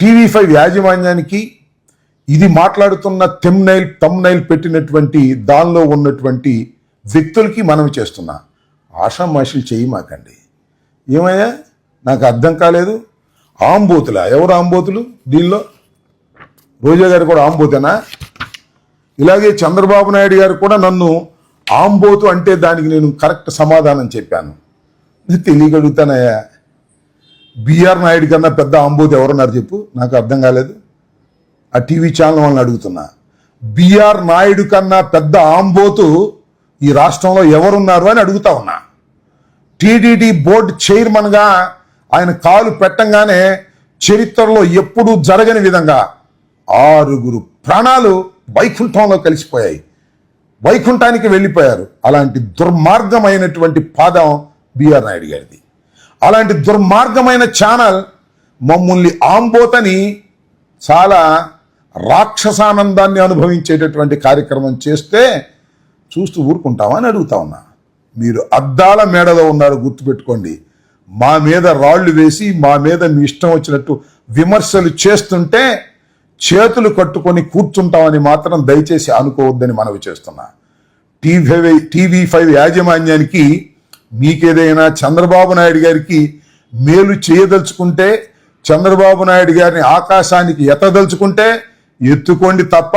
TV five యాజమాన్యానికి ఇది మాట్లాడుతున్న తెమ్నైల్ తమ్నైల్ పెట్టినటువంటి దానిలో ఉన్నటువంటి వ్యక్తులకి మనం చేస్తున్నా. ఆషామాషులు చేయి మాకండి. ఏమయ్యా? నాకు అర్థం కాలేదు. ఆంబోతులా? ఎవరు ఆంబోతులు దీనిలో? రోజా గారు కూడా ఆంబోతేనా? ఇలాగే చంద్రబాబు నాయుడు గారు కూడా నన్ను ఆంబోతు అంటే దానికి నేను కరెక్ట్ సమాధానం చెప్పాను. తెలియగలుగుతానయ్యా. బీఆర్ నాయుడు కన్నా పెద్ద ఆంబోతు ఎవరున్నారు చెప్పు. నాకు అర్థం కాలేదు. ఆ టీవీ ఛానల్ వాళ్ళని అడుగుతున్నా. బీఆర్ నాయుడు కన్నా పెద్ద ఆంబోతు ఈ రాష్ట్రంలో ఎవరున్నారు అని అడుగుతా ఉన్నా. టీడీడీ బోర్డు చైర్మన్గా ఆయన కాలు పెట్టంగానే చరిత్రలో ఎప్పుడూ జరగని విధంగా ఆరుగురు ప్రాణాలు వైకుంఠంలో కలిసిపోయాయి. వైకుంఠానికి వెళ్ళిపోయారు. అలాంటి దుర్మార్గమైనటువంటి పాదం బీఆర్ నాయుడు గారిది. అలాంటి దుర్మార్గమైన ఛానల్ మమ్మల్ని ఆంబోతని చాలా రాక్షసానందాన్ని అనుభవించేటటువంటి కార్యక్రమం చేస్తే చూస్తూ ఊరుకుంటామా అని అడుగుతా ఉన్నా. మీరు అద్దాల మేడలో ఉన్నారు గుర్తుపెట్టుకోండి. మా మీద రాళ్ళు వేసి మా మీద మీ ఇష్టం వచ్చినట్టు విమర్శలు చేస్తుంటే చేతులు కట్టుకొని కూర్చుంటామని మాత్రం దయచేసి అనుకోవద్దని మనవి చేస్తున్నా. టీవీ టీవీ ఫైవ్ యాజమాన్యానికి మీకేదైనా చంద్రబాబు నాయుడు గారికి మేలు చేయదలుచుకుంటే చంద్రబాబు నాయుడు గారిని ఆకాశానికి ఎత్తదలుచుకుంటే ఎత్తుకోండి తప్ప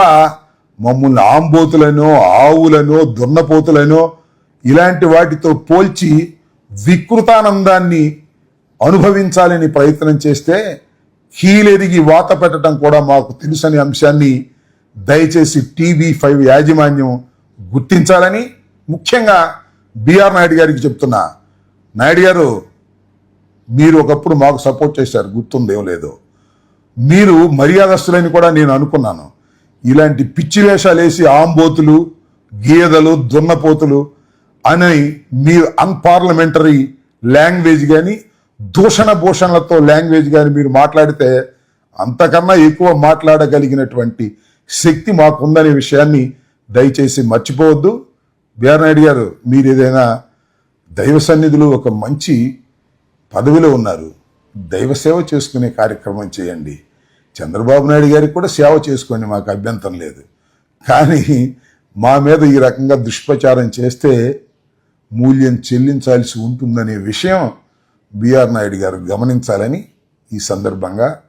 మమ్మల్ని ఆంబోతులనో ఆవులనో దున్నపోతులనో ఇలాంటి వాటితో పోల్చి వికృతానందాన్ని అనుభవించాలని ప్రయత్నం చేస్తే కీలెదిగి వాత పెట్టడం కూడా మాకు తెలుసని అంశాన్ని దయచేసి టీవీ ఫైవ్ యాజమాన్యం గుర్తించాలని ముఖ్యంగా బిఆర్ నాయుడు గారికి చెప్తున్నా. నాయుడు గారు మీరు ఒకప్పుడు మాకు సపోర్ట్ చేశారు గుర్తుందేం లేదు. మీరు మర్యాదస్తులని కూడా నేను అనుకున్నాను. ఇలాంటి పిచ్చి వేషాలు వేసి ఆంబోతులు గీదలు దున్నపోతులు అని మీరు అన్పార్లమెంటరీ లాంగ్వేజ్ కానీ దూషణ భూషణలతో లాంగ్వేజ్ కానీ మీరు మాట్లాడితే అంతకన్నా ఎక్కువ మాట్లాడగలిగినటువంటి శక్తి మాకుందనే విషయాన్ని దయచేసి మర్చిపోవద్దు. బిఆర్ నాయుడు గారు మీరు ఏదైనా దైవ సన్నిధిలో ఒక మంచి పదవిలో ఉన్నారు దైవ సేవ చేసుకునే కార్యక్రమం చేయండి. చంద్రబాబు నాయుడు గారికి కూడా సేవ చేసుకోండి మాకు అభ్యంతరం లేదు. కానీ మా మీద ఈ రకంగా దుష్ప్రచారం చేస్తే మూల్యం చెల్లించాల్సి ఉంటుందనే విషయం బిఆర్ నాయుడు గారు గమనించాలని ఈ సందర్భంగా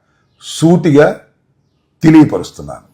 సూటిగా తెలియపరుస్తున్నాను.